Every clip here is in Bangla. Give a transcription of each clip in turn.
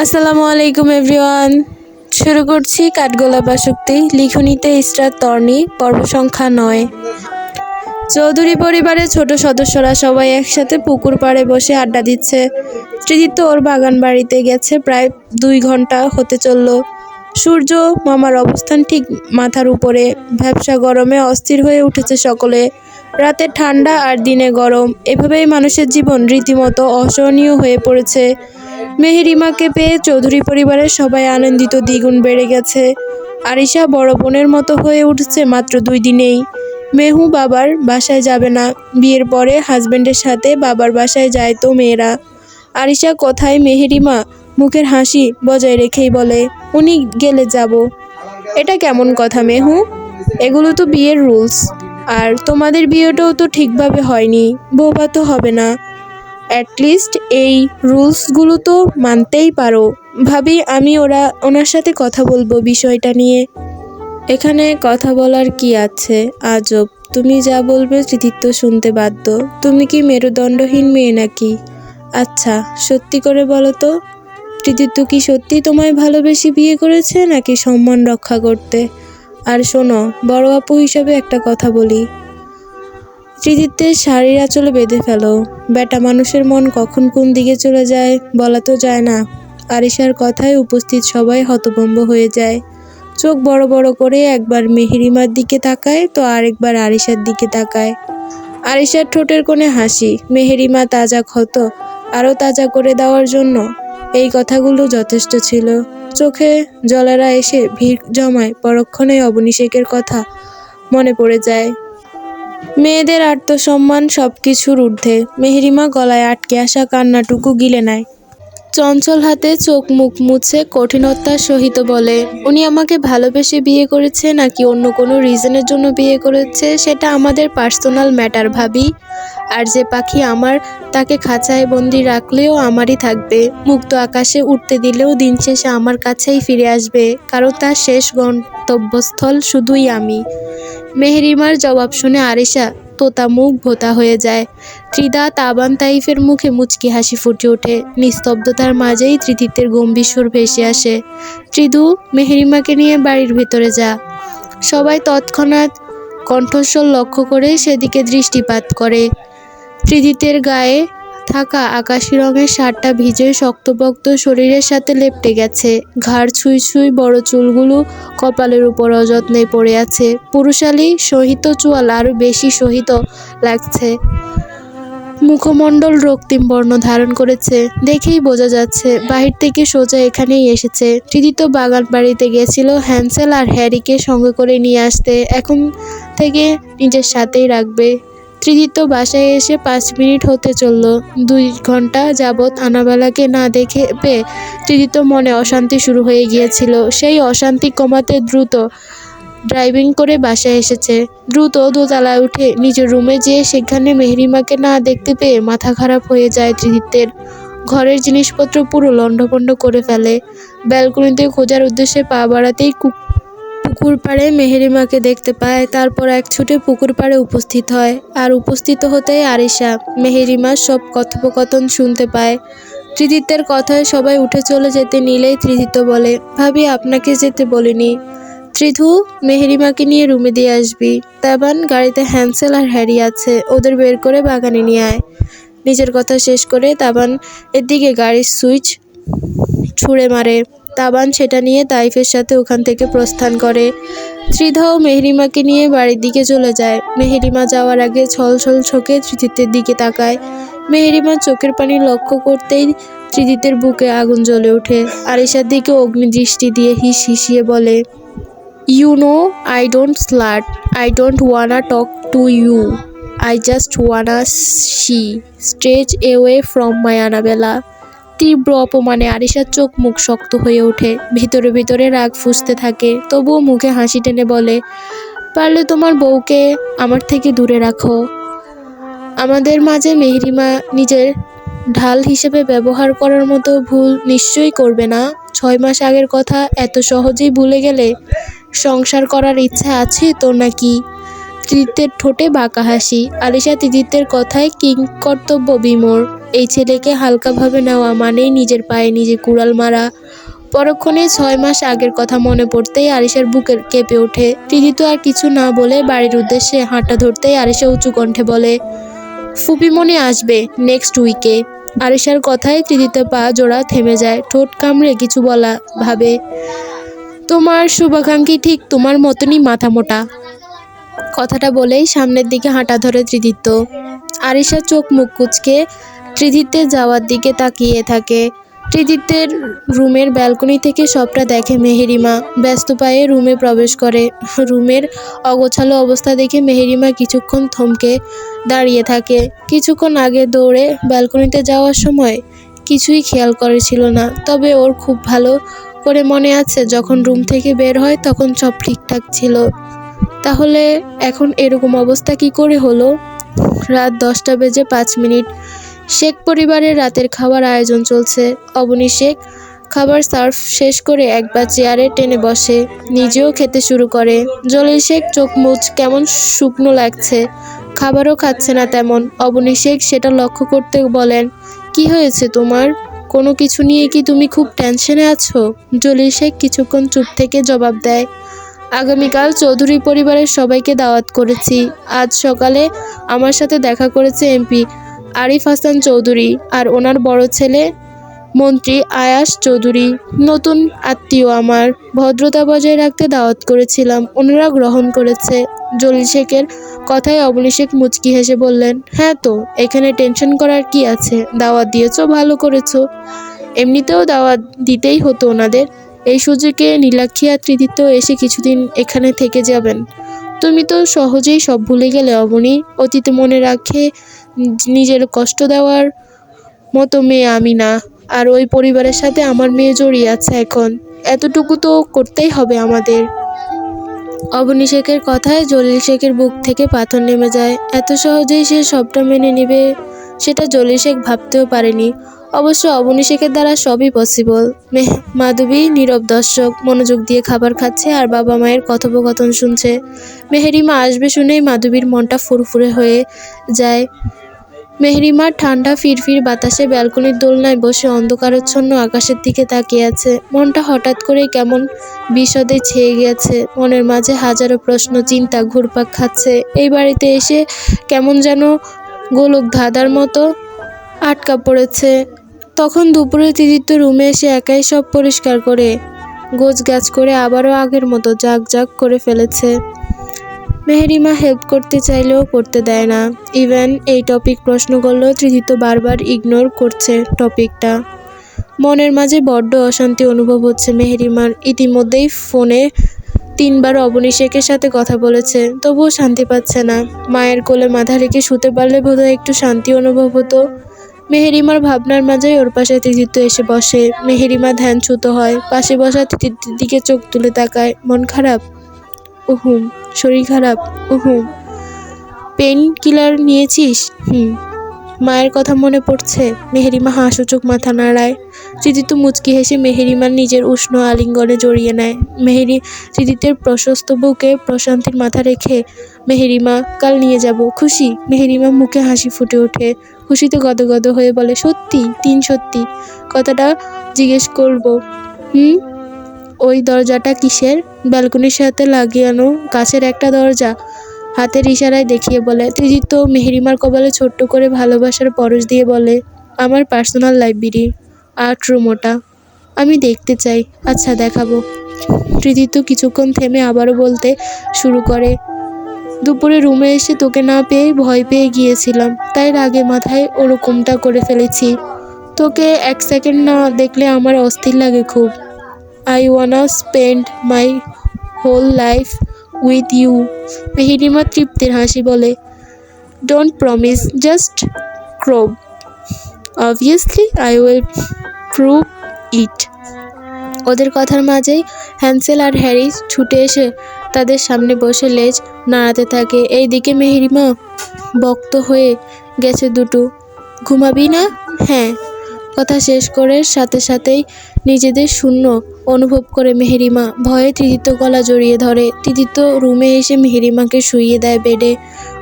আসসালামু আলাইকুম, এভরিওয়ান। শুরু করছি কাঠগোলাপ আসক্তি লিখনিতে ইসরাত তর্নি পর্ব সংখ্যা নয়। চৌধুরী পরিবারের ছোট সদস্যরা সবাই একসাথে পুকুর পাড়ে বসে আড্ডা দিচ্ছে। তৃতীয় ওর বাগান বাড়িতে গেছে প্রায় দুই ঘণ্টা হতে চলল। সূর্য মামার অবস্থান ঠিক মাথার উপরে। ভ্যাবসা গরমে অস্থির হয়ে উঠেছে সকলে। রাতে ঠান্ডা আর দিনে গরম। এভাবেই মানুষের জীবন রীতিমতো অসহনীয় হয়ে পড়েছে। মেহেরিমাকে পেয়ে চৌধুরী পরিবারের সবাই আনন্দিত দ্বিগুণ বেড়ে গেছে। আরিশা বড় বোনের মতো হয়ে উঠছে মাত্র দুই দিনেই। মেহু বাবার বাসায় যাবে না। বিয়ের পরে হাজবেন্ডের সাথে বাবার বাসায় যায় তো মেয়েরা। আরিশা কথায় মেহেরিমা মুখের হাসি বজায় রেখেই বলে, উনি গেলে যাব। এটা কেমন কথা মেহু? এগুলো তো বিয়ের রুলস। আর তোমাদের বিয়েটাও তো ঠিকভাবে হয়নি। বৌবা তো হবে না। অ্যাটলিস্ট এই রুলসগুলো তো মানতেই পারো। ভাবি, আমি ওরা, ওনার সাথে কথা বলব বিষয়টা নিয়ে। এখানে কথা বলার কি আছে? আজব, তুমি যা বলবে কৃতিত্ব শুনতে বাধ্য। তুমি কি মেরুদণ্ডহীন মেয়ে নাকি? আচ্ছা সত্যি করে বলো তো, কৃতিত্ব কি সত্যি তোমায় ভালোবেসে বিয়ে করেছে নাকি সম্মান রক্ষা করতে? আর শোনো, বড় আপু হিসাবে একটা কথা বলি। কৃতিত্বের শাড়ির আঁচলে বেঁধে ফেলো। বেটা মানুষের মন কখন কোন দিকে চলে যায় বলা তো যায় না। আরিশার কথায় উপস্থিত সবাই হতভম্ব হয়ে যায়। চোখ বড় বড় করে একবার মেহেরিমার দিকে তাকায় তো আরেকবার আরিশার দিকে তাকায়। আরিশার ঠোঁটের কোণে হাসি, মেহেরিমা তাজা ক্ষত, আরও তাজা করে দেওয়ার জন্য। এই কথাগুলো যথেষ্ট ছিল। চোখে জলেরা এসে ভিড় জমায় পরক্ষণে অবনিষেকের কথা মনে পড়ে যায়। মেয়েদের আত্মসম্মান সব কিছুর ঊর্ধ্বে। মেহেরিমা গলায় আটকে আসা কান্নাটুকু গিলে নেয়। চঞ্চল হাতে চোখ মুখ মুছে কঠিনতার সহিত বলে, উনি আমাকে ভালোবেসে বিয়ে করেছে নাকি অন্য কোনো রিজনের জন্য বিয়ে করেছে সেটা আমাদের পার্সোনাল ম্যাটার, ভাবি। আর যে পাখি আমার, তাকে খাঁচায় বন্দি রাখলেও আমারই থাকবে। মুক্ত আকাশে উঠতে দিলেও দিন শেষে আমার কাছেই ফিরে আসবে, কারণ তার শেষ গন্তব্যস্থল শুধুই আমি। মেহেরিমার জবাব শুনে আরিশা তোতা মুখ ভোতা হয়ে যায়। ত্রিদা তাবান তাইফের মুখে মুচকি হাসি ফুটে ওঠে। নিস্তব্ধতার মাঝেই তৃতীতের গম্ভীর সুর ভেসে আসে। ত্রিদু, মেহরিমাকে নিয়ে বাড়ির ভেতরে যা। সবাই তৎক্ষণাৎ কণ্ঠস্বর লক্ষ্য করে সেদিকে দৃষ্টিপাত করে। ত্রিদিতের গায়ে থাকা আকাশি রঙের শার্টটা ভিজে শক্তপোক্ত শরীরের সাথে লেপটে গেছে। ঘাড় ছুঁই ছুঁই বড় চুলগুলো কপালের উপর অযত্নে পড়ে আছে। পুরুষালী সহিত চুয়াল আরও বেশি সহিত লাগছে। মুখমণ্ডল রক্তিম বর্ণ ধারণ করেছে। দেখেই বোঝা যাচ্ছে বাহির থেকে সোজা এখানেই এসেছে। তৃতীয় বাগান বাড়িতে গেছিল হ্যান্সেল আর হ্যারিকে সঙ্গে করে নিয়ে আসতে। এখন থেকে নিজের সাথেই রাখবে। তৃতীয় বাসায় এসে পাঁচ মিনিট হতে চলল। দুই ঘণ্টা যাবৎ আনাবেলাকে না দেখে পেয়ে তৃতীয় মনে অশান্তি শুরু হয়ে গিয়েছিল। সেই অশান্তি কমাতে দ্রুত ড্রাইভিং করে বাসায় এসেছে। দ্রুত দোতলায় উঠে নিজের রুমে যেয়ে সেখানে মেহরিমাকে না দেখতে পেয়ে মাথা খারাপ হয়ে যায় তৃতীতের। ঘরের জিনিসপত্র পুরো লণ্ডভণ্ড করে ফেলে। ব্যালকনিতে খোঁজার উদ্দেশ্যে পা বাড়াতেই পুকুর পাড়ে মেহেরিমাকে দেখতে পায়, তারপর এক ছুটে পুকুর পাড়ে উপস্থিত হয়। আর উপস্থিত হতেই আরিশা মেহেরিমার সব কথোপকথন শুনতে পায়। তৃতীতের কথায় সবাই উঠে চলে যেতে নিলেই তৃতীত বলে, ভাবি, আপনাকে যেতে বলিনি। ত্রিধু মেহেরিমাকে নিয়ে রুমে দিয়ে আসবি। তাবান গাড়িতে হ্যান্সেল আর হ্যারি আছে, ওদের বের করে বাগানে নিয়ে আয়। নিজের কথা শেষ করে তাবান এর দিকে গাড়ির সুইচ ছুঁড়ে মারে। তাবান সেটা নিয়ে তাইফের সাথে ওখান থেকে প্রস্থান করে। ত্রিধা ও মেহরিমাকে নিয়ে বাড়ির দিকে চলে যায়। মেহরিমা যাওয়ার আগে ছল ছল চোখে ত্রিদিতের দিকে তাকায়। মেহেরিমা চোখের পানি লক্ষ্য করতেই ত্রিদিতের বুকে আগুন জ্বলে ওঠে। আরিশার দিকে অগ্নিদৃষ্টি দিয়ে হিস হিসিয়ে বলে you know I don't slut I don't wanna talk to you I just wanna see stretch away from my Annabella তীব্র অপমানে আরিশার চোখ মুখ শক্ত হয়ে ওঠে। ভিতরে ভিতরে রাগ ফুসতে থাকে। তবুও মুখে হাসি টেনে বলে, পারলে তোমার বউকে আমার থেকে দূরে রাখো। আমাদের মাঝে মেহরিমা নিজের ঢাল হিসেবে ব্যবহার করার মতো ভুল নিশ্চয়ই করবে না। ছয় মাস আগের কথা এত সহজেই ভুলে গেলে সংসার করার ইচ্ছা আছে তো নাকি? তৃতীয়ের ঠোঁটে বাঁকা হাসি। আলিশা তৃতীয়ের কথায় কিং কর্তব্য বিমোর এই ছেলেকে হালকাভাবে নেওয়া মানেই নিজের পায়ে নিজে কুড়াল মারা। পরক্ষণে ছয় মাস আগের কথা মনে পড়তেই আরিশার বুকের কেঁপে ওঠে। ত্রিদিত আর কিছু না বলে বাড়ির উদ্দেশ্যে হাঁটা ধরতেই আরিশা উঁচু কণ্ঠে বলে ফুপিমণি আসবে নেক্সট উইকে আরিশার কথায় ত্রিদিত পা জোড়া থেমে যায়। ঠোঁট কামড়ে কিছু বলা ভাবে, তোমার শুভাকাঙ্ক্ষী ঠিক তোমার মতনই মাথা মোটা। কথাটা বলেই সামনের দিকে হাঁটা ধরে ত্রিদিত্য আরিশা চোখ মুখ কুচকে ত্রিদিত্যের যাওয়ার দিকে তাকিয়ে থাকে। ত্রিদিত্যের রুমের ব্যালকনি থেকে সবটা দেখে মেহেরিমা। ব্যস্ত পায়ে রুমে প্রবেশ করে। রুমের অগোছালো অবস্থা দেখে মেহেরিমা কিছুক্ষণ থমকে দাঁড়িয়ে থাকে। কিছুক্ষণ আগে দৌড়ে ব্যালকনিতে যাওয়ার সময় কিছুই খেয়াল করেছিল না। তবে ওর খুব ভালো করে মনে আছে, যখন রুম থেকে বের হয় তখন সব ঠিকঠাক ছিল। তাহলে এখন এরকম অবস্থা কি করে হলো? রাত দশটা বেজে পাঁচ মিনিট। শেখ পরিবারের রাতের খাবার আয়োজন চলছে। অবনী শেখ খাবার সার্ভ শেষ করে একবার চেয়ারে টেনে বসে, নিজেও খেতে শুরু করে। জলিল শেখ চোখ মুচ কেমন শুকনো লাগছে। খাবারও খাচ্ছে না তেমন। অবনী শেখ সেটা লক্ষ্য করতে বলেন, কি হয়েছে তোমার? কোনো কিছু নিয়ে কি তুমি খুব টেনশনে আছো? জলিল শেখ কিছুক্ষণ চুপ থেকে জবাব দেয়, আগামীকাল চৌধুরী পরিবারের সবাইকে দাওয়াত করেছি। আজ সকালে আমার সাথে দেখা করেছে এমপি। আরিফ হাসান চৌধুরী আর ওনার বড় ছেলে মন্ত্রী আয়াস চৌধুরী। নতুন আত্মীয় আমার। ভদ্রতা বজায় রাখতে দাওয়াত করেছিলাম। ওনারা গ্রহণ করেছে। জলিল শেখের কথায় অবনী শেখ মুচকি হেসে বললেন হ্যাঁ তো, এখানে টেনশন করার কি আছে? দাওয়াত দিয়েছ, ভালো করেছ। এমনিতেও দাওয়াত দিতেই হতো ওনাদের। এই সুযোগে নীলাক্ষী আর তৃতীয় এসে কিছুদিন এখানে থেকে যাবেন। তুমি তো সহজেই সব ভুলে গেলে, অবনী। অতীত মনে রাখে, নিজের কষ্ট দেওয়ার মতো মেয়ে আমি না। আর ওই পরিবারের সাথে আমার মেয়ে জড়িয়ে আছে এখন। এতটুকু তো করতেই হবে আমাদের। অবনী শেখের কথায় জলিল শেখের বুক থেকে পাথর নেমে যায়। এত সহজেই সে সবটা মেনে নেবে। সেটা জলিল শেখ ভাবতেও পারেনি। অবশ্য অবনী শেখের দ্বারা সবই পসিবল মেহ, মাধবী নীরব দর্শক, মনোযোগ দিয়ে খাবার খাচ্ছে আর বাবা মায়ের কথোপকথন শুনছে। মেহেরিমা আসবে শুনেই মাধবীর মনটা ফুরফুরে হয়ে যায়। মেহরিমা ঠান্ডা ফিরফির বাতাসে ব্যালকনির দোলনায় বসে অন্ধকারাচ্ছন্ন আকাশের দিকে তাকিয়ে আছে। মনটা হঠাৎ করেই কেমন বিশদে ছেয়ে গেছে মনের মাঝে হাজারো প্রশ্ন, চিন্তা, ঘুরপাক খাচ্ছে। এই বাড়িতে এসে কেমন যেন গোলক ধাঁধার মতো আটকা পড়েছে। তখন দুপুরে তিদিত্য রুমে এসে একাই সব পরিষ্কার করে গোছ গাছ করে আবারও আগের মতো জাগ জাগ করে ফেলেছে। মেহেরিমা হেল্প করতে চাইলেও করতে দেয় না। ইভেন এই টপিক প্রশ্ন করলেও তৃতীয় বারবার ইগনোর করছে টপিকটা। মনের মাঝে বড্ড অশান্তি অনুভব হচ্ছে মেহেরিমার। ইতিমধ্যেই ফোনে তিনবার অবনী সাথে কথা বলেছে, তবুও শান্তি পাচ্ছে না। মায়ের কোলে মাথা রেখে শুতে পারলে বোধহয় একটু শান্তি অনুভব হতো। মেহেরিমার ভাবনার মাঝেই ওর পাশে তৃতীয় এসে বসে। মেহেরিমা ধ্যানচ্যুত হয়, পাশে বসা তৃতীয় দিকে চোখ তুলে তাকায়। মন খারাপ? উহুম। শরীর খারাপ? উহুম। পেন কিলার নিয়েছিস? হুম। মায়ের কথা মনে পড়ছে? মেহেরিমা হাসুচোখ মাথা নাড়ায়। তৃতীয় মুচকি হেসে মেহেরিমার নিজের উষ্ণ আলিঙ্গনে জড়িয়ে নেয়। মেহেরি তৃতীতের প্রশস্ত বুকে প্রশান্তির মাথা রেখে মেহেরিমা কাল নিয়ে যাব। খুশি? মেহেরিমা মুখে হাসি ফুটে ওঠে। খুশিতে গদগদ হয়ে বলে, সত্যি? তিন সত্যি? কথাটা জিজ্ঞেস করব, হুম? ওই দরজাটা কিসের? ব্যালকনির সাথে লাগিয়ানো কাছের একটা দরজা? হাতের ইশারায় দেখিয়ে বলে তৃতীয় মেহেরিমার কপালে ছোট্ট করে ভালোবাসার পরশ দিয়ে বলে, আমার পার্সোনাল লাইব্রেরি। আর্ট রুম ওটা আমি দেখতে চাই। আচ্ছা দেখাবো। তৃতীয় কিছুক্ষণ থেমে আবারও বলতে শুরু করে, দুপুরে রুমে এসে তোকে না পেয়ে ভয় পেয়ে গিয়েছিলাম। তাই রাগে মাথায় ওরকমটা করে ফেলেছি। তোকে এক সেকেন্ড না দেখলে আমার অস্থির লাগে খুব। I wanna spend my whole life with you Mehirima তৃপ্তির হাসি বলে don't promise just ক্রোব obviously I will prove it. ওদের কথার মাঝেই হ্যান্সেল আর হ্যারি ছুটে এসে তাদের সামনে বসে লেজ নাড়াতে থাকে। এইদিকে মেহেরিমা বক্ত হয়ে গেছে দুটো। ঘুমাবি না? হ্যাঁ। কথা শেষ করে সাথে সাথেই নিজেদের শূন্য অনুভব করে মেহেরিমা ভয়ে তৃতীয় গলা জড়িয়ে ধরে। তৃতীয় রুমে এসে মেহেরিমাকে শুইয়ে দেয় বেডে।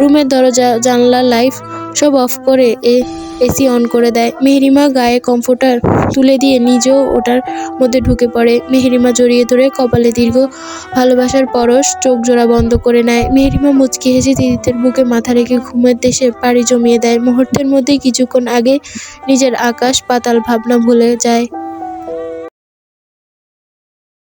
রুমের দরজা জানলা লাইফ সব অফ করে এ এসি অন করে দেয়। মেহরিমা গায়ে কমফোর্টার তুলে দিয়ে নিজেও ওটার মধ্যে ঢুকে পড়ে। মেহরিমা জড়িয়ে ধরে কপালে দীর্ঘ ভালোবাসার পরশ চোখ জোড়া বন্ধ করে নেয়। মেহরিমা মুচকি হেসে দিদিদের বুকে মাথা রেখে ঘুমের দেশে পাড়ি জমিয়ে দেয়। মুহূর্তের মধ্যেই কিছুক্ষণ আগে নিজের আকাশ পাতাল ভাবনা ভুলে যায়।